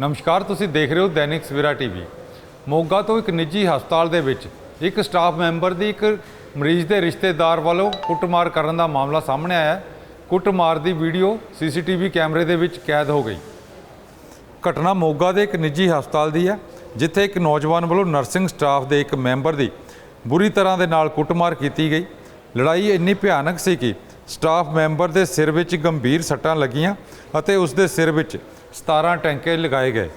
ਨਮਸਕਾਰ, ਤੁਸੀਂ ਦੇਖ ਰਹੇ ਹੋ ਦੈਨਿਕ ਸਵੇਰਾ ਟੀਵੀ। ਮੋਗਾ ਤੋਂ ਇੱਕ ਨਿੱਜੀ ਹਸਪਤਾਲ ਦੇ ਵਿੱਚ ਇੱਕ ਸਟਾਫ ਮੈਂਬਰ ਦੀ ਇੱਕ ਮਰੀਜ਼ ਦੇ ਰਿਸ਼ਤੇਦਾਰ ਵੱਲੋਂ ਕੁੱਟਮਾਰ ਕਰਨ ਦਾ ਮਾਮਲਾ ਸਾਹਮਣੇ ਆਇਆ। ਕੁੱਟਮਾਰ ਦੀ ਵੀਡੀਓ ਸੀਸੀਟੀਵੀ ਕੈਮਰੇ ਦੇ ਵਿੱਚ ਕੈਦ ਹੋ ਗਈ। ਘਟਨਾ ਮੋਗਾ ਦੇ ਇੱਕ ਨਿੱਜੀ ਹਸਪਤਾਲ ਦੀ ਹੈ, ਜਿੱਥੇ ਇੱਕ ਨੌਜਵਾਨ ਵੱਲੋਂ ਨਰਸਿੰਗ ਸਟਾਫ ਦੇ ਇੱਕ ਮੈਂਬਰ ਦੀ ਬੁਰੀ ਤਰ੍ਹਾਂ ਦੇ ਨਾਲ ਕੁੱਟਮਾਰ ਕੀਤੀ ਗਈ। ਲੜਾਈ ਇੰਨੀ ਭਿਆਨਕ ਸੀ ਕਿ ਸਟਾਫ ਮੈਂਬਰ ਦੇ ਸਿਰ ਵਿੱਚ ਗੰਭੀਰ ਸੱਟਾਂ ਲੱਗੀਆਂ ਅਤੇ ਉਸ ਦੇ ਸਿਰ ਵਿੱਚ 17 ਟੈਂਕੇ ਲਗਾਏ ਗਏ।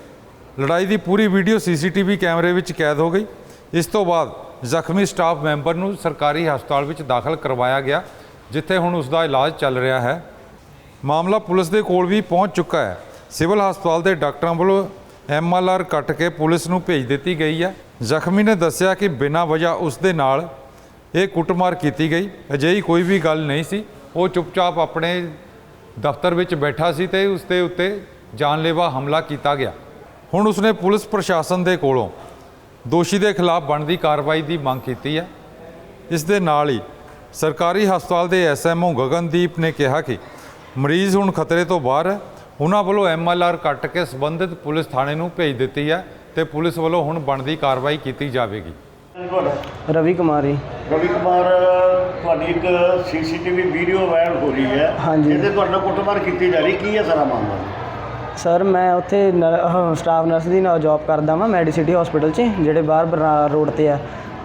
ਲੜਾਈ ਦੀ ਪੂਰੀ ਵੀਡੀਓ ਸੀਸੀਟੀਵੀ ਕੈਮਰੇ ਵਿੱਚ ਕੈਦ ਹੋ ਗਈ। ਇਸ ਤੋਂ ਬਾਅਦ ਜ਼ਖਮੀ ਸਟਾਫ ਮੈਂਬਰ ਨੂੰ ਸਰਕਾਰੀ ਹਸਪਤਾਲ ਵਿੱਚ ਦਾਖਲ ਕਰਵਾਇਆ ਗਿਆ, ਜਿੱਥੇ ਹੁਣ ਉਸ ਦਾ ਇਲਾਜ ਚੱਲ ਰਿਹਾ ਹੈ। ਮਾਮਲਾ ਪੁਲਿਸ ਦੇ ਕੋਲ ਵੀ ਪਹੁੰਚ ਚੁੱਕਾ ਹੈ। ਸਿਵਲ ਹਸਪਤਾਲ ਦੇ ਡਾਕਟਰਾਂ ਵੱਲੋਂ ਐਮਐਲਆਰ ਕੱਟ ਕੇ ਪੁਲਿਸ ਨੂੰ ਭੇਜ ਦਿੱਤੀ ਗਈ ਹੈ। ਜ਼ਖਮੀ ਨੇ ਦੱਸਿਆ ਕਿ ਬਿਨਾਂ ਵਜ੍ਹਾ ਉਸ ਦੇ ਨਾਲ ਇਹ ਕੁੱਟਮਾਰ ਕੀਤੀ ਗਈ। ਅਜਿਹੀ ਕੋਈ ਵੀ ਗੱਲ ਨਹੀਂ ਸੀ। ਉਹ ਚੁੱਪਚਾਪ ਆਪਣੇ ਦਫ਼ਤਰ ਵਿੱਚ ਬੈਠਾ ਸੀ ਤੇ ਉਸ ਦੇ ਉੱਤੇ ਜਾਨਲੇਵਾ ਹਮਲਾ ਕੀਤਾ ਗਿਆ। ਹੁਣ ਉਸਨੇ ਪੁਲਿਸ ਪ੍ਰਸ਼ਾਸਨ ਦੇ ਕੋਲੋਂ ਦੋਸ਼ੀ ਦੇ ਖਿਲਾਫ ਬਣਦੀ ਕਾਰਵਾਈ ਦੀ ਮੰਗ ਕੀਤੀ ਹੈ। ਇਸ ਦੇ ਨਾਲ ਹੀ ਸਰਕਾਰੀ ਹਸਪਤਾਲ ਦੇ ਐਸਐਮਓ ਗਗਨਦੀਪ ਨੇ ਕਿਹਾ ਕਿ ਮਰੀਜ਼ ਹੁਣ ਖਤਰੇ ਤੋਂ ਬਾਹਰ ਹੈ। ਉਹਨਾਂ ਵੱਲੋਂ ਐਮਐਲਆਰ ਕੱਟ ਕੇ ਸੰਬੰਧਿਤ ਪੁਲਿਸ ਥਾਣੇ ਨੂੰ ਭੇਜ ਦਿੱਤੀ ਹੈ ਤੇ ਪੁਲਿਸ ਵੱਲੋਂ ਹੁਣ ਬਣਦੀ ਕਾਰਵਾਈ ਕੀਤੀ ਜਾਵੇਗੀ। ਤੁਹਾਡਾ ਰਵੀ ਕੁਮਾਰੀ ਰਵੀ ਕੁਮਾਰ ਤੁਹਾਡੀ ਇੱਕ ਸੀਸੀਟੀਵੀ ਵੀਡੀਓ ਵਾਇਰਲ ਹੋ ਰਹੀ ਹੈ। ਹਾਂਜੀ। ਇਹਦੇ ਤੁਹਾਡਾ ਕੁੱਟਮਾਰ ਕੀਤੀ ਜਾ ਰਹੀ। ਕੀ ਹੈ ਸਾਰਾ ਮਾਮਲਾ? ਸਰ, ਮੈਂ ਉੱਥੇ ਸਟਾਫ ਨਰਸ ਦੀ ਨਾਲ ਜੌਬ ਕਰਦਾ ਵਾਂ ਮੈਡੀਸਿਟੀ ਹਸਪੀਟਲ 'ਚ, ਜਿਹੜੇ ਬਾਹਰ ਬਰਨਾਲਾ ਰੋਡ ਤੇ ਆ।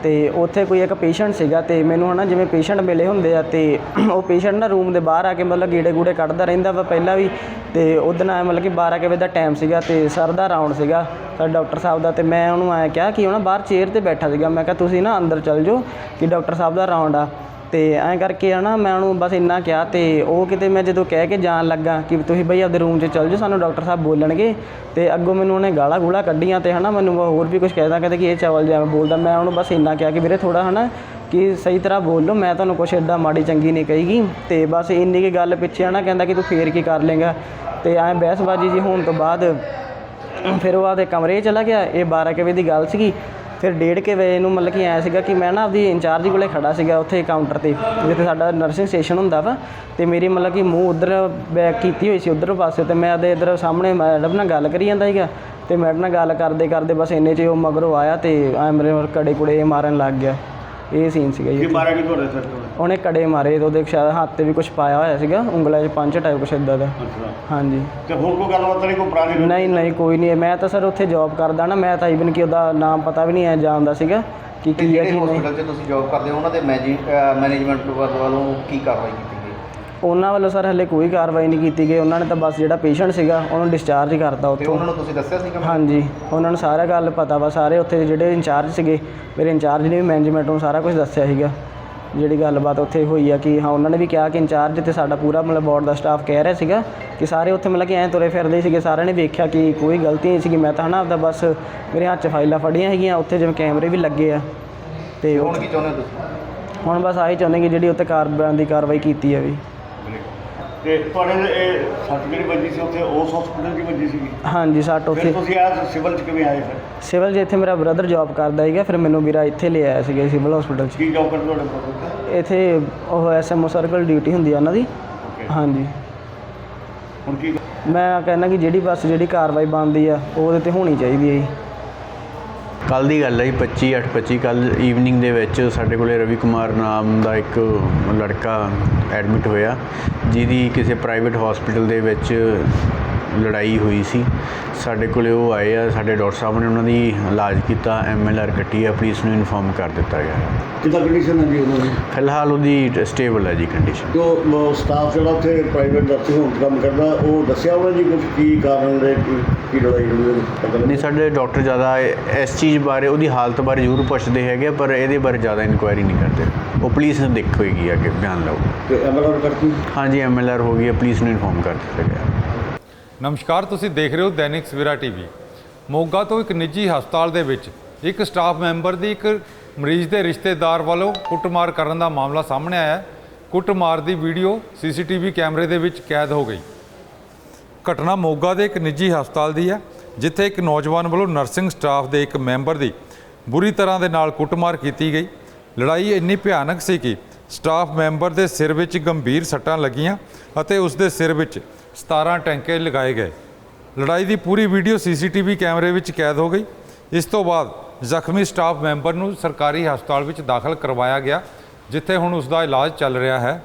ਤੇ ਉੱਥੇ ਕੋਈ ਇੱਕ ਪੇਸ਼ੈਂਟ ਸੀਗਾ ਤੇ ਮੈਨੂੰ ਹਨਾ ਜਿਵੇਂ ਪੇਸ਼ੈਂਟ ਮਿਲੇ ਹੁੰਦੇ ਆ ਤੇ ਉਹ ਪੇਸ਼ੈਂਟ ਨਾ ਰੂਮ ਦੇ ਬਾਹਰ ਆ ਕੇ ਮਤਲਬ ਗੀੜੇ ਗੂੜੇ ਕੱਢਦਾ ਰਹਿੰਦਾ ਵਾ ਪਹਿਲਾਂ ਵੀ ਤੇ ਉਹਦੇ ਨਾਲ ਮਤਲਬ ਕਿ 12 ਕੁ ਵਜੇ ਦਾ ਟਾਈਮ ਸੀਗਾ ਤੇ ਸਰ ਦਾ ਰਾਉਂਡ ਸੀਗਾ, ਸਰ ਡਾਕਟਰ ਸਾਹਿਬ ਦਾ ਤੇ ਮੈਂ ਉਹਨੂੰ ਆਇਆ ਕਿਹਾ ਕਿ ਉਹ ਨਾ ਬਾਹਰ ਚੇਅਰ ਤੇ ਬੈਠਾ ਸੀਗਾ। ਮੈਂ ਕਿਹਾ, ਤੁਸੀਂ ਨਾ ਅੰਦਰ ਚੱਲ ਜਾਓ ਕਿ ਡਾਕਟਰ ਸਾਹਿਬ ਦਾ ਰਾਉਂਡ ਆ। ਤੇ ਐਂ ਕਰਕੇ ਹਨਾ ਮੈਂ ਉਹਨੂੰ ਬਸ ਇੰਨਾ ਕਿਹਾ ਤੇ ਉਹ ਕਿਤੇ ਮੈਂ ਜਦੋਂ ਕਹਿ ਕੇ ਜਾਣ ਲੱਗਾ ਕਿ ਤੁਸੀਂ ਬਈ ਆਪਦੇ ਰੂਮ 'ਚ ਚੱਲ ਜਾਓ, ਸਾਨੂੰ ਡਾਕਟਰ ਸਾਹਿਬ ਬੋਲਣਗੇ ਤੇ ਅੱਗੋਂ ਮੈਨੂੰ ਉਹਨੇ ਗਾਲਾਂ ਗੂਲਾਂ ਕੱਢੀਆਂ ਤੇ ਹਨਾ ਮੈਨੂੰ ਹੋਰ ਵੀ ਕੁਝ ਕਹਿਦਾ ਕਹਿੰਦੇ ਕਿ ਇਹ ਚਾਵਲ ਜਿਹਾ ਬੋਲਦਾ, ਮੈਂ ਉਹਨੂੰ ਬਸ ਇੰਨਾ ਕਿਹਾ ਕਿ ਵੀਰੇ ਥੋੜਾ ਹਨਾ ਕਿ ਸਹੀ ਤਰ੍ਹਾਂ ਬੋਲੋ ਮੈਂ ਤੁਹਾਨੂੰ ਕੁਛ ਐਡਾ ਮਾੜੀ ਚੰਗੀ ਨਹੀਂ ਕਹੀਗੀ ਤੇ ਬਸ ਇੰਨੀ ਕੀ ਗੱਲ ਪਿੱਛੇ ਹਨਾ ਕਹਿੰਦਾ ਕਿ ਤੂੰ ਫੇਰ ਕੀ ਕਰ ਲੇਗਾ ਤੇ ਐਂ ਬਹਿਸਬਾਜੀ ਜੀ ਹੋਣ ਤੋਂ ਬਾਅਦ ਫਿਰ ਉਹ ਆਪਦੇ ਕਮਰੇ ਚਲਾ ਗਿਆ, ਇਹ 12 ਕੁ ਵਜੇ ਦੀ ਗੱਲ ਸੀਗੀ ਫਿਰ ਡੇਢ ਕੇ ਵਜੇ ਨੂੰ ਮਤਲਬ ਕਿ ਐ ਸੀਗਾ ਕਿ ਮੈਂ ਨਾ ਆਪਦੀ ਇੰਚਾਰਜ ਕੋਲੇ ਖੜਾ ਸੀਗਾ ਉੱਥੇ ਕਾਊਂਟਰ ਤੇ, ਜਿੱਥੇ ਸਾਡਾ ਨਰਸਿੰਗ ਸਟੇਸ਼ਨ ਹੁੰਦਾ ਵਾ, ਤੇ ਮੇਰੀ ਮਤਲਬ ਕਿ ਮੂੰਹ ਉਧਰ ਬੈਕ ਕੀਤੀ ਹੋਈ ਸੀ ਉਧਰ ਪਾਸੇ ਤੇ ਮੈਂ ਆਪਦੇ ਇਧਰ ਸਾਹਮਣੇ ਮੈਡਮ ਨਾਲ ਗੱਲ ਕਰੀ ਜਾਂਦਾ ਸੀਗਾ, ਤੇ ਮੈਡਮ ਨਾਲ ਗੱਲ ਕਰਦੇ ਕਰਦੇ ਬਸ ਇੰਨੇ 'ਚ ਉਹ ਮਗਰੋਂ ਆਇਆ ਤੇ ਐ ਮੇਰੇ ਕੜੇ ਕੁੜੇ ਮਾਰਨ ਲੱਗ ਗਿਆ। ਇਹ ਸੀਨ ਸੀਗਾ ਕੀ ਜੀ ਮਾਰਿਆ ਕਿ ਤੁਹਾਡੇ ਸਿਰ ਤੋਂ? ਉਹਨੇ ਕੜੇ ਮਾਰੇ ਤੇ ਉਹਦੇ ਸ਼ਾਇਦ ਹੱਥ ਤੇ ਵੀ ਕੁਝ ਪਾਇਆ ਹੋਇਆ ਸੀਗਾ ਉਂਗਲਾਂ 'ਚ ਪੰਜ ਟਾਈਪ ਕੁਛ ਇਦਾਂ ਦਾ। ਅੱਛਾ। ਹਾਂਜੀ। ਤੇ ਹੋਰ ਕੋਈ ਗੱਲਬਾਤ ਨਹੀਂ ਕੋਈ ਪੁਰਾਣੀ? ਨਹੀਂ ਨਹੀਂ ਕੋਈ ਨਹੀਂ। ਮੈਂ ਤਾਂ ਸਰ ਉੱਥੇ ਜੌਬ ਕਰਦਾ ਨਾ ਮੈਂ ਤਾਂ ਇਵਨ ਕਿ ਉਹਦਾ ਨਾਮ ਪਤਾ ਵੀ ਨਹੀਂ ਐ ਜਾਣਦਾ ਸੀਗਾ ਕਿ ਤੇ ਕੀ ਹੈ ਜਿਹੜੇ ਕੀ ਨਹੀਂ ਹਸਪੀਟਲ 'ਚ ਤੁਸੀਂ ਜੌਬ ਕਰਦੇ ਹੋ ਉਹਨਾਂ ਦੇ ਮੈਨੇਜਮੈਂਟ ਵੱਲੋਂ ਕੀ ਕਾਰਵਾਈ ਕੀਤੀ? ਉਹਨਾਂ ਵੱਲੋਂ ਸਰ ਹਲੇ ਕੋਈ ਕਾਰਵਾਈ ਨਹੀਂ ਕੀਤੀ ਗਈ। ਉਹਨਾਂ ਨੇ ਤਾਂ ਬਸ ਜਿਹੜਾ ਪੇਸ਼ੈਂਟ ਸੀਗਾ ਉਹਨੂੰ ਡਿਸਚਾਰਜ ਕਰਤਾ ਤੇ ਉੱਥੋਂ। ਉਹਨਾਂ ਨੂੰ ਤੁਸੀਂ ਦੱਸਿਆ ਸੀਗਾ ਹਾਂਜੀ ਉਹਨਾਂ ਨੂੰ ਸਾਰਾ ਗੱਲ ਪਤਾ ਵਾ। ਸਾਰੇ ਉੱਥੇ ਜਿਹੜੇ ਇੰਚਾਰਜ ਸੀਗੇ ਮੇਰੇ ਇੰਚਾਰਜ ਨੇ ਵੀ ਮੈਨੇਜਮੈਂਟ ਨੂੰ ਸਾਰਾ ਕੁਝ ਦੱਸਿਆ ਸੀਗਾ। ਜਿਹੜੀ ਗੱਲਬਾਤ ਉੱਥੇ ਹੋਈ ਆ ਕਿ ਹਾਂ ਉਹਨਾਂ ਨੇ ਵੀ ਕਿਹਾ ਕਿ ਇੰਚਾਰਜ ਤੇ ਸਾਡਾ ਪੂਰਾ ਮਤਲਬ ਬੋਰਡ ਦਾ ਸਟਾਫ ਕਹਿ ਰਿਹਾ ਸੀਗਾ ਕਿ ਸਾਰੇ ਉੱਥੇ ਮਤਲਬ ਕਿ ਐਂ ਤੁਰੇ ਫਿਰਦੇ ਸੀਗੇ। ਸਾਰਿਆਂ ਨੇ ਵੇਖਿਆ ਕਿ ਕੋਈ ਗਲਤੀ ਨਹੀਂ ਸੀਗੀ। ਮੈਂ ਤਾਂ ਹਨਾ ਆਪਦਾ ਬਸ ਮੇਰੇ ਹੱਥ 'ਚ ਫਾਈਲਾਂ ਫੜੀਆਂ ਹੈਗੀਆਂ ਉੱਥੇ ਜਿਵੇਂ ਕੈਮਰੇ ਵੀ ਲੱਗੇ ਆ। ਤੇ ਹੁਣ ਕੀ ਚਾਹੁੰਦੇ ਹੋ ਤੁਸੀਂ? ਹੁਣ ਬਸ ਆਹੀ ਚਾਹੁੰਦੇ ਕਿ ਜਿਹੜੀ ਉੱਤੇ ਕਾਰਵਾਈ ਦੀ ਕਾਰਵਾਈ ਕੀਤੀ ਜਾਵੇ। ਤੇ ਤੁਹਾਡੇ ਇਹ ਸੱਟ ਵੱਜੀ ਸੀ ਉੱਥੇ ਉਸ ਹਸਪੀਟਲ 'ਚ ਵੱਜੀ ਸੀਗੀ? ਹਾਂਜੀ ਸੱਟ ਫਿਰ ਉੱਥੇ। ਤੁਸੀਂ ਆ ਸਿਵਲ 'ਚ ਕਿਵੇਂ ਆਏ ਫਿਰ? ਸਿਵਲ 'ਚ ਇੱਥੇ ਮੇਰਾ ਬ੍ਰਦਰ ਜੌਬ ਕਰਦਾ ਸੀਗਾ ਫਿਰ ਮੈਨੂੰ ਵੀਰਾ ਇੱਥੇ ਲੈ ਆਇਆ ਸੀਗਾ ਸਿਵਲ ਹਸਪੀਟਲ 'ਚ। ਕੀ ਜੌਬ ਕਰਦੇ ਤੁਹਾਡੇ ਪ੍ਰੋਡਕਟ ਇੱਥੇ ਉਹ ਐਸਐਮਓ ਸਰਕਲ ਡਿਊਟੀ ਹੁੰਦੀ ਆ ਉਹਨਾਂ ਦੀ। ਓਕੇ ਹਾਂਜੀ। ਹੁਣ ਕੀ ਮੈਂ ਕਹਿੰਦਾ ਕਿ ਜਿਹੜੀ ਬਸ ਜਿਹੜੀ ਕਾਰਵਾਈ ਬਣਦੀ ਆ ਉਹ ਉਹਦੇ ਤੇ ਹੋਣੀ ਚਾਹੀਦੀ ਹੈ ਜੀ। ਕੱਲ ਦੀ ਗੱਲ ਹੈ ਜੀ 25 8 25 ਕੱਲ ਈਵਨਿੰਗ ਦੇ ਵਿੱਚ ਸਾਡੇ ਕੋਲੇ ਰਵੀ ਕੁਮਾਰ ਨਾਮ ਦਾ ਇੱਕ ਲੜਕਾ ਐਡਮਿਟ ਹੋਇਆ, ਜਿਹਦੀ ਕਿਸੇ ਪ੍ਰਾਈਵੇਟ ਹਸਪੀਟਲ ਦੇ ਵਿੱਚ ਲੜਾਈ ਹੋਈ ਸੀ। ਸਾਡੇ ਕੋਲੇ ਉਹ ਆਏ ਆ ਸਾਡੇ ਡਾਕਟਰ ਸਾਹਿਬ ਨੇ ਉਹਨਾਂ ਦੀ ਇਲਾਜ ਕੀਤਾ ਐਮਐਲਆਰ ਕੱਟੀ ਆ ਪੁਲਿਸ ਨੂੰ ਇਨਫੋਰਮ ਕਰ ਦਿੱਤਾ ਗਿਆ। ਕਿੱਦਾਂ ਕੰਡੀਸ਼ਨ ਹੈ ਜੀ ਉਹਨਾਂ ਦੀ? ਫਿਲਹਾਲ ਉਹਦੀ ਸਟੇਬਲ ਹੈ ਜੀ ਕੰਡੀਸ਼ਨ ਜੋ ਸਟਾਫ ਜਿਹੜਾ ਉੱਥੇ ਪ੍ਰਾਈਵੇਟ ਦਫ਼ਤਰ ਹੋਂ ਕੰਮ ਕਰਦਾ ਉਹ ਦੱਸਿਆ ਹੋਇਆ ਜੀ ਕੁਝ ਕੀ ਕਾਰਨ ਦੇ ਕੀ ਲੜਾਈ ਹੋਈ ਨਹੀਂ। ਸਾਡੇ ਡਾਕਟਰ ਜ਼ਿਆਦਾ ਇਸ ਚੀਜ਼ ਬਾਰੇ ਉਹਦੀ ਹਾਲਤ ਬਾਰੇ ਜ਼ਰੂਰ ਪੁੱਛਦੇ ਹੈਗੇ ਪਰ ਇਹਦੇ ਬਾਰੇ ਜ਼ਿਆਦਾ ਇਨਕੁਆਇਰੀ ਨਹੀਂ ਕਰਦੇ। ਉਹ ਪੁਲਿਸ ਦੇਖੇਗੀ ਅੱਗੇ ਬਿਆਨ ਲਓ ਤੇ ਐਮਐਲਆਰ ਕਰਤੀ? ਹਾਂਜੀ ਐਮਐਲਆਰ ਹੋ ਗਈ ਹੈ ਪੁਲਿਸ ਨੂੰ ਇਨਫੋਰਮ ਕਰ ਦਿੱਤਾ ਗਿਆ। ਨਮਸਕਾਰ, ਤੁਸੀਂ ਦੇਖ ਰਹੇ ਹੋ ਦੈਨਿਕ ਸਵੇਰਾ ਟੀਵੀ। ਮੋਗਾ ਤੋਂ ਇੱਕ ਨਿੱਜੀ ਹਸਪਤਾਲ ਦੇ ਵਿੱਚ ਇੱਕ ਸਟਾਫ ਮੈਂਬਰ ਦੀ ਇੱਕ ਮਰੀਜ਼ ਦੇ ਰਿਸ਼ਤੇਦਾਰ ਵੱਲੋਂ ਕੁੱਟਮਾਰ ਕਰਨ ਦਾ ਮਾਮਲਾ ਸਾਹਮਣੇ ਆਇਆ। ਹੈ ਕੁੱਟਮਾਰ ਦੀ ਵੀਡੀਓ ਸੀਸੀਟੀਵੀ ਕੈਮਰੇ ਦੇ ਵਿੱਚ ਕੈਦ ਹੋ ਗਈ। ਘਟਨਾ ਮੋਗਾ ਦੇ ਇੱਕ ਨਿੱਜੀ ਹਸਪਤਾਲ ਦੀ ਹੈ, ਜਿੱਥੇ ਇੱਕ ਨੌਜਵਾਨ ਵੱਲੋਂ ਨਰਸਿੰਗ ਸਟਾਫ ਦੇ ਇੱਕ ਮੈਂਬਰ ਦੀ ਬੁਰੀ ਤਰ੍ਹਾਂ ਦੇ ਨਾਲ ਕੁੱਟਮਾਰ ਕੀਤੀ ਗਈ। ਲੜਾਈ ਇੰਨੀ ਭਿਆਨਕ ਸੀ ਕਿ ਸਟਾਫ ਮੈਂਬਰ ਦੇ ਸਿਰ ਵਿੱਚ ਗੰਭੀਰ ਸੱਟਾਂ ਲੱਗੀਆਂ ਅਤੇ ਉਸ ਦੇ ਸਿਰ ਵਿੱਚ 17 ਟੈਂਕੇ ਲਗਾਏ ਗਏ। ਲੜਾਈ ਦੀ ਪੂਰੀ ਵੀਡੀਓ ਸੀਸੀਟੀਵੀ ਕੈਮਰੇ ਵਿੱਚ ਕੈਦ ਹੋ ਗਈ। ਇਸ ਤੋਂ ਬਾਅਦ ਜ਼ਖਮੀ ਸਟਾਫ ਮੈਂਬਰ ਨੂੰ ਸਰਕਾਰੀ ਹਸਪਤਾਲ ਵਿੱਚ ਦਾਖਲ ਕਰਵਾਇਆ ਗਿਆ, ਜਿੱਥੇ ਹੁਣ ਉਸ ਦਾ ਇਲਾਜ ਚੱਲ ਰਿਹਾ ਹੈ।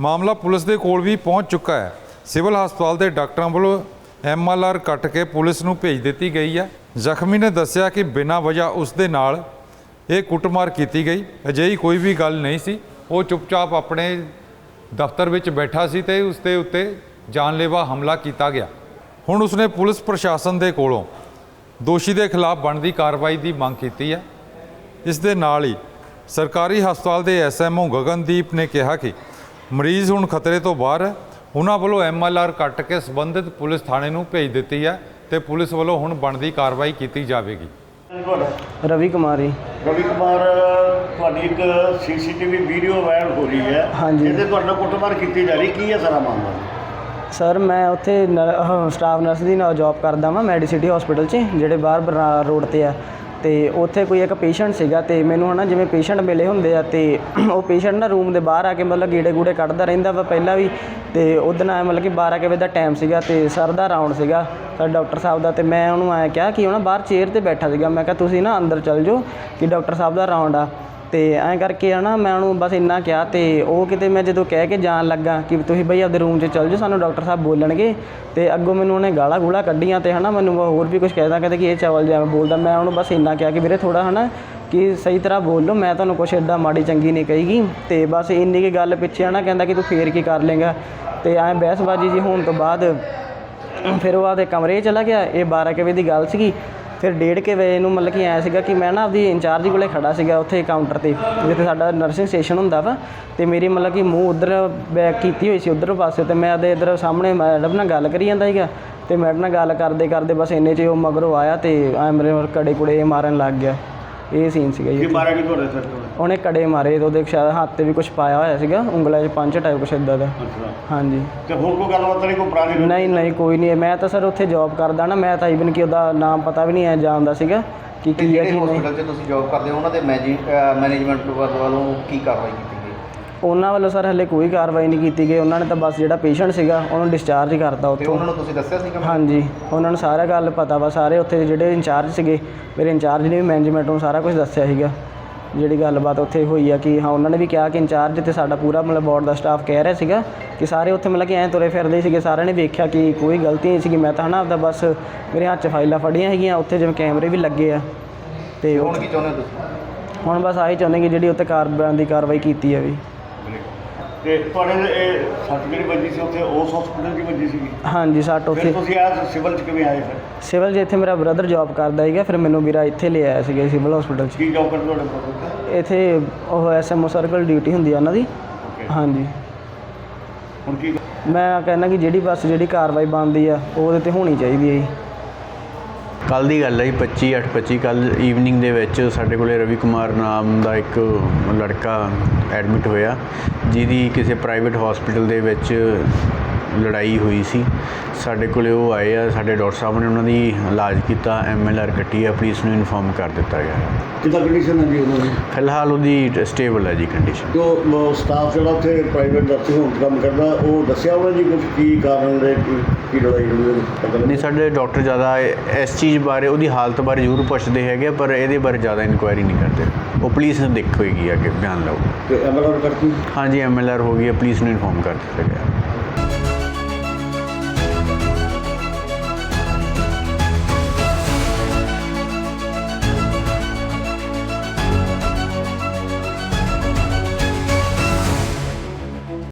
ਮਾਮਲਾ ਪੁਲਿਸ ਦੇ ਕੋਲ ਵੀ ਪਹੁੰਚ ਚੁੱਕਾ ਹੈ। ਸਿਵਲ ਹਸਪਤਾਲ ਦੇ ਡਾਕਟਰਾਂ ਵੱਲੋਂ ਐਮਐਲਆਰ ਕੱਟ ਕੇ ਪੁਲਿਸ ਨੂੰ ਭੇਜ ਦਿੱਤੀ ਗਈ ਹੈ। ਜ਼ਖਮੀ ਨੇ ਦੱਸਿਆ ਕਿ ਬਿਨਾਂ ਵਜ੍ਹਾ ਉਸ ਦੇ ਨਾਲ ਇਹ ਕੁੱਟਮਾਰ ਕੀਤੀ ਗਈ। ਅਜਿਹੀ ਕੋਈ ਵੀ ਗੱਲ ਨਹੀਂ ਸੀ। ਉਹ ਚੁੱਪਚਾਪ ਆਪਣੇ ਦਫ਼ਤਰ ਵਿੱਚ ਬੈਠਾ ਸੀ ਤੇ ਉਸ ਦੇ ਉੱਤੇ ਜਾਨਲੇਵਾ ਹਮਲਾ ਕੀਤਾ ਗਿਆ। ਹੁਣ ਉਸਨੇ ਪੁਲਿਸ ਪ੍ਰਸ਼ਾਸਨ ਦੇ ਕੋਲੋਂ ਦੋਸ਼ੀ ਦੇ ਖਿਲਾਫ ਬਣਦੀ ਕਾਰਵਾਈ ਦੀ ਮੰਗ ਕੀਤੀ ਹੈ। ਇਸ ਦੇ ਨਾਲ ਹੀ ਸਰਕਾਰੀ ਹਸਪਤਾਲ ਦੇ ਐਸਐਮਓ ਗਗਨਦੀਪ ਨੇ ਕਿਹਾ ਕਿ ਮਰੀਜ਼ ਹੁਣ ਖਤਰੇ ਤੋਂ ਬਾਹਰ ਹੈ। ਉਹਨਾਂ ਵੱਲੋਂ ਐਮਐਲਆਰ ਕੱਟ ਕੇ ਸੰਬੰਧਿਤ ਪੁਲਿਸ ਥਾਣੇ ਨੂੰ ਭੇਜ ਦਿੱਤੀ ਹੈ ਤੇ ਪੁਲਿਸ ਵੱਲੋਂ ਹੁਣ ਬਣਦੀ ਕਾਰਵਾਈ ਕੀਤੀ ਜਾਵੇਗੀ। ਰਵੀ ਕੁਮਾਰੀ ਰਵੀ ਕੁਮਾਰ ਤੁਹਾਡੀ ਇੱਕ ਸੀਸੀਟੀਵੀ ਵੀਡੀਓ ਵਾਇਰਲ ਹੋ ਰਹੀ ਹੈ। ਹਾਂਜੀ। ਇਹਦੇ ਤੁਹਾਡਾ ਕੁੱਟਮਾਰ ਕੀਤੀ ਜਾ ਰਹੀ। ਕੀ ਹੈ ਸਾਰਾ ਮਾਮਲਾ? ਸਰ, ਮੈਂ ਉੱਥੇ ਸਟਾਫ ਨਰਸ ਦੀ ਨਾਲ ਜੌਬ ਕਰਦਾ ਵਾਂ ਮੈਡੀਸਿਟੀ ਹਸਪੀਟਲ 'ਚ, ਜਿਹੜੇ ਬਾਹਰ ਬਰਨਾਲਾ ਰੋਡ ਤੇ ਆ। ਤੇ ਉੱਥੇ ਕੋਈ ਇੱਕ ਪੇਸ਼ੈਂਟ ਸੀਗਾ ਤੇ ਮੈਨੂੰ ਹਨਾ, ਜਿਵੇਂ ਪੇਸ਼ੈਂਟ ਮਿਲੇ ਹੁੰਦੇ ਆ ਤੇ ਉਹ ਪੇਸ਼ੈਂਟ ਨਾ ਰੂਮ ਦੇ ਬਾਹਰ ਆ ਕੇ ਮਤਲਬ ਗੇੜੇ ਗੂੜੇ ਕੱਢਦਾ ਰਹਿੰਦਾ ਵਾ ਪਹਿਲਾਂ ਵੀ। ਤੇ ਉਹਦੇ ਨਾਲ ਮਤਲਬ ਕਿ 12 ਕੁ ਵਜੇ ਦਾ ਟਾਈਮ ਸੀਗਾ ਤੇ ਸਰ ਦਾ ਰਾਉਂਡ ਸੀਗਾ, ਸਰ ਡਾਕਟਰ ਸਾਹਿਬ ਦਾ। ਤੇ ਮੈਂ ਉਹਨੂੰ ਆਇਆ ਕਿਹਾ ਕਿ ਉਹ ਨਾ ਬਾਹਰ ਚੇਅਰ ਤੇ ਬੈਠਾ ਸੀਗਾ। ਮੈਂ ਕਿਹਾ, ਤੁਸੀਂ ਨਾ ਅੰਦਰ ਚੱਲ ਜਾਓ ਕਿ ਡਾਕਟਰ ਸਾਹਿਬ ਦਾ ਰਾਉਂਡ ਆ। ਤੇ ਐਂ ਕਰਕੇ ਆ ਨਾ ਮੈਂ ਉਹਨੂੰ ਬਸ ਇੰਨਾ ਕਿਹਾ ਤੇ ਉਹ ਕਿਤੇ ਮੈਂ ਜਦੋਂ ਕਹਿ ਕੇ ਜਾਣ ਲੱਗਾ ਕਿ ਤੁਸੀਂ ਬਈ ਆਪਦੇ ਰੂਮ 'ਚ ਚੱਲ ਜਾਓ, ਸਾਨੂੰ ਡਾਕਟਰ ਸਾਹਿਬ ਬੋਲਣਗੇ ਤੇ ਅੱਗੋਂ ਮੈਨੂੰ ਉਹਨੇ ਗਾਲਾਂ ਗੂਲਾਂ ਕੱਢੀਆਂ ਤੇ ਹਨਾ ਮੈਨੂੰ ਹੋਰ ਵੀ ਕੁਝ ਕਹਿਦਾ, ਕਹਿੰਦੇ ਕਿ ਇਹ ਚਾਵਲ ਜਿਹਾ ਬੋਲਦਾ, ਮੈਂ ਉਹਨੂੰ ਬਸ ਇੰਨਾ ਕਿਹਾ ਕਿ ਵੀਰੇ ਥੋੜਾ ਹਨਾ ਕਿ ਸਹੀ ਤਰ੍ਹਾਂ ਬੋਲ ਲਓ, ਮੈਂ ਤੁਹਾਨੂੰ ਕੁਛ ਐਡਾ ਮਾੜੀ ਚੰਗੀ ਨਹੀਂ ਕਹੀਗੀ ਤੇ ਬਸ ਇੰਨੀ ਕੀ ਗੱਲ ਪਿੱਛੇ ਹਨਾ ਕਹਿੰਦਾ ਕਿ ਤੂੰ ਫੇਰ ਕੀ ਕਰ ਲੇਗਾ ਤੇ ਐਂ ਬਹਿਸਬਾਜੀ ਜੀ ਹੋਣ ਤੋਂ ਬਾਅਦ ਫਿਰ ਉਹ ਆਪਦੇ ਕਮਰੇ ਚਲਾ ਗਿਆ, ਇਹ 12 ਕੁ ਵਜੇ ਦੀ ਗੱਲ ਸੀਗੀ ਫਿਰ ਡੇਢ ਕੇ ਵਜੇ ਨੂੰ ਮਤਲਬ ਕਿ ਐਂ ਸੀਗਾ ਕਿ ਮੈਂ ਨਾ ਆਪਦੀ ਇੰਚਾਰਜ ਕੋਲੇ ਖੜਾ ਸੀਗਾ ਉੱਥੇ ਕਾਊਂਟਰ ਤੇ, ਜਿੱਥੇ ਸਾਡਾ ਨਰਸਿੰਗ ਸਟੇਸ਼ਨ ਹੁੰਦਾ ਵਾ ਤੇ ਮੇਰੀ ਮਤਲਬ ਕਿ ਮੂੰਹ ਉਧਰ ਬੈਕ ਕੀਤੀ ਹੋਈ ਸੀ ਉਧਰ ਪਾਸੇ ਤੇ ਮੈਂ ਆਪਦੇ ਇਧਰ ਸਾਹਮਣੇ ਮੈਡਮ ਨਾਲ ਗੱਲ ਕਰੀ ਜਾਂਦਾ ਸੀਗਾ ਤੇ ਮੈਡਮ ਨਾਲ ਗੱਲ ਕਰਦੇ ਕਰਦੇ ਬਸ ਇੰਨੇ 'ਚ ਉਹ ਮਗਰੋਂ ਆਇਆ ਤੇ ਐਮਰੇ ਮੇਰੇ ਕੜੇ ਕੁੜੇ ਮਾਰਨ ਲੱਗ ਗਿਆ। ਇਹ ਸੀਨ ਸੀਗਾ ਕੀ ਜੀ ਮਾਰਿਆ ਕੀ ਤੁਹਾਡੇ ਸਿਰ ਤੋਂ ਉਹਨੇ ਕੜੇ ਮਾਰੇ ਤੇ ਉਹਦੇ ਸ਼ਾਇਦ ਹੱਥ ਤੇ ਵੀ ਕੁਝ ਪਾਇਆ ਹੋਇਆ ਸੀਗਾ ਉਂਗਲਾਂ 'ਚ ਪੰਜ ਟਾਈਪ ਕੁਛ ਇਦਾਂ ਦਾ। ਅੱਛਾ। ਹਾਂਜੀ। ਤੇ ਹੋਰ ਕੋਈ ਗੱਲਬਾਤ ਨਹੀਂ ਕੋਈ ਪੁਰਾਣੀ ਨਹੀਂ ਨਹੀਂ ਕੋਈ ਨਹੀਂ। ਮੈਂ ਤਾਂ ਸਰ ਉੱਥੇ ਜੌਬ ਕਰਦਾ ਨਾ ਮੈਂ ਤਾਂ ਇਵਨ ਕਿ ਉਹਦਾ ਨਾਮ ਪਤਾ ਵੀ ਨਹੀਂ ਐ ਜਾਣਦਾ ਸੀਗਾ ਕਿ ਕੀ ਹੈ ਕੀ ਨਹੀਂ। ਹਸਪੀਟਲ 'ਚ ਤੁਸੀਂ ਜੌਬ ਕਰਦੇ ਹੋ ਉਹਨਾਂ ਦੇ ਮੈਨੇਜਮੈਂਟ ਵੱਲੋਂ ਕੀ ਕਾਰਵਾਈ ਕੀਤੀ? ਉਹਨਾਂ ਵੱਲੋਂ ਸਰ ਹਲੇ ਕੋਈ ਕਾਰਵਾਈ ਨਹੀਂ ਕੀਤੀ ਗਈ। ਉਹਨਾਂ ਨੇ ਤਾਂ ਬਸ ਜਿਹੜਾ ਪੇਸ਼ੈਂਟ ਸੀਗਾ ਉਹਨੂੰ ਡਿਸਚਾਰਜ ਕਰਤਾ ਤੇ ਉੱਥੋਂ। ਉਹਨਾਂ ਨੂੰ ਤੁਸੀਂ ਦੱਸਿਆ ਸੀਗਾ ਹਾਂਜੀ। ਉਹਨਾਂ ਨੂੰ ਸਾਰਾ ਗੱਲ ਪਤਾ ਵਾ। ਸਾਰੇ ਉੱਥੇ ਜਿਹੜੇ ਇੰਚਾਰਜ ਸੀਗੇ ਮੇਰੇ ਇੰਚਾਰਜ ਨੇ ਵੀ ਮੈਨੇਜਮੈਂਟ ਨੂੰ ਸਾਰਾ ਕੁਝ ਦੱਸਿਆ ਸੀਗਾ। ਜਿਹੜੀ ਗੱਲਬਾਤ ਉੱਥੇ ਹੋਈ ਆ ਕਿ ਹਾਂ ਉਹਨਾਂ ਨੇ ਵੀ ਕਿਹਾ ਕਿ ਇੰਚਾਰਜ ਤੇ ਸਾਡਾ ਪੂਰਾ ਮਤਲਬ ਬੋਰਡ ਦਾ ਸਟਾਫ ਕਹਿ ਰਿਹਾ ਸੀਗਾ ਕਿ ਸਾਰੇ ਉੱਥੇ ਮਤਲਬ ਕਿ ਐਂ ਤੁਰੇ ਫਿਰਦੇ ਸੀਗੇ। ਸਾਰਿਆਂ ਨੇ ਵੇਖਿਆ ਕਿ ਕੋਈ ਗਲਤੀ ਨਹੀਂ ਸੀਗੀ। ਮੈਂ ਤਾਂ ਹਨਾ ਆਪਦਾ ਬਸ ਮੇਰੇ ਹੱਥ 'ਚ ਫਾਈਲਾਂ ਫੜੀਆਂ ਹੈਗੀਆਂ ਉੱਥੇ ਜਿਵੇਂ ਕੈਮਰੇ ਵੀ ਲੱਗੇ ਆ। ਤੇ ਹੁਣ ਕੀ ਚਾਹੁੰਦੇ ਹੋ ਤੁਸੀਂ? ਹੁਣ ਬਸ ਆਹੀ ਚਾਹੁੰਦੇ ਕਿ ਜਿਹੜੀ ਉੱਤੇ ਕਾਰਵਾਈ ਦੀ ਕਾਰਵਾਈ ਕੀਤੀ ਜਾਵੇ। ਤੇ ਤੁਹਾਡੇ ਇਹ ਸਰਟੀਫਿਕੇਟ ਵੱਜੀ ਸੀ ਉੱਥੇ ਉਸ ਹਸਪੀਟਲ ਦੀ ਵੱਜੀ ਸੀਗੀ? ਹਾਂਜੀ ਸੱਟ ਉੱਥੇ। ਫਿਰ ਤੁਸੀਂ ਆ ਸਿਵਲ ਚ ਕਿਵੇਂ ਆਏ ਫਿਰ? ਸਿਵਲ 'ਚ ਇੱਥੇ ਮੇਰਾ ਬ੍ਰਦਰ ਜੌਬ ਕਰਦਾ ਸੀਗਾ ਫਿਰ ਮੈਨੂੰ ਵੀਰਾ ਇੱਥੇ ਲੈ ਆਇਆ ਸੀਗਾ ਸਿਵਲ ਹਸਪੀਟਲ 'ਚ। ਕੀ ਜੌਬ ਕਰਦੇ ਤੁਹਾਡੇ ਪ੍ਰੋਫੈਸਰ ਇੱਥੇ ਉਹ ਐਸਐਮਓ ਸਰਕਲ ਡਿਊਟੀ ਹੁੰਦੀ ਆ ਉਹਨਾਂ ਦੀ। ਹਾਂਜੀ। ਹੁਣ ਕੀ ਮੈਂ ਕਹਿੰਦਾ ਕਿ ਜਿਹੜੀ ਬਸ ਜਿਹੜੀ ਕਾਰਵਾਈ ਬਣਦੀ ਆ ਉਹ ਉਹਦੇ ਤੇ ਹੋਣੀ ਚਾਹੀਦੀ ਹੈ ਜੀ। ਕੱਲ ਦੀ ਗੱਲ ਹੈ ਜੀ 25 8 25 ਕੱਲ ਈਵਨਿੰਗ ਦੇ ਵਿੱਚ ਸਾਡੇ ਕੋਲੇ ਰਵੀ ਕੁਮਾਰ ਨਾਮ ਦਾ ਇੱਕ ਲੜਕਾ ਐਡਮਿਟ ਹੋਇਆ, ਜਿਹਦੀ ਕਿਸੇ ਪ੍ਰਾਈਵੇਟ ਹਸਪੀਟਲ ਦੇ ਵਿੱਚ ਲੜਾਈ ਹੋਈ ਸੀ। ਸਾਡੇ ਕੋਲੇ ਉਹ ਆਏ ਆ ਸਾਡੇ ਡਾਕਟਰ ਸਾਹਿਬ ਨੇ ਉਹਨਾਂ ਦੀ ਇਲਾਜ ਕੀਤਾ ਐਮਐਲਆਰ ਕੱਟੀ ਆ ਪੁਲਿਸ ਨੂੰ ਇਨਫੋਰਮ ਕਰ ਦਿੱਤਾ ਗਿਆ। ਕਿੱਦਾਂ ਕੰਡੀਸ਼ਨ ਹੈ ਜੀ ਉਹਨਾਂ ਦੀ? ਫਿਲਹਾਲ ਉਹਦੀ ਸਟੇਬਲ ਹੈ ਜੀ ਕੰਡੀਸ਼ਨ ਜੋ ਸਟਾਫ ਜਿਹੜਾ ਉੱਥੇ ਪ੍ਰਾਈਵੇਟ ਹੋਮ 'ਚ ਕੰਮ ਕਰਦਾ ਉਹ ਦੱਸਿਆ ਉਹਨਾਂ ਜੀ ਕੁਝ ਕੀ ਕਾਰਨ ਦੇ ਕੀ- ਲੜਾਈ ਹੋਈ ਪਤਾ ਨਹੀਂ ਸਾਡੇ ਡਾਕਟਰ ਜ਼ਿਆਦਾ ਇਸ ਚੀਜ਼ ਬਾਰੇ ਉਹਦੀ ਹਾਲਤ ਬਾਰੇ ਜ਼ਰੂਰ ਪੁੱਛਦੇ ਹੈਗੇ ਪਰ ਇਹਦੇ ਬਾਰੇ ਜ਼ਿਆਦਾ ਇਨਕੁਆਇਰੀ ਨਹੀਂ ਕਰਦੇ। ਉਹ ਪੁਲਿਸ ਨੂੰ ਦੇਖੋਏਗੀ ਅੱਗੇ ਬਿਆਨ ਲਓ ਤੇ ਐਮਐਲਆਰ ਕਰਤੀ? ਹਾਂਜੀ ਐਮਐਲਆਰ ਹੋ ਗਈ ਹੈ ਪੁਲਿਸ ਨੂੰ ਇਨਫੋਰਮ ਕਰ ਦਿੱਤਾ ਗਿਆ।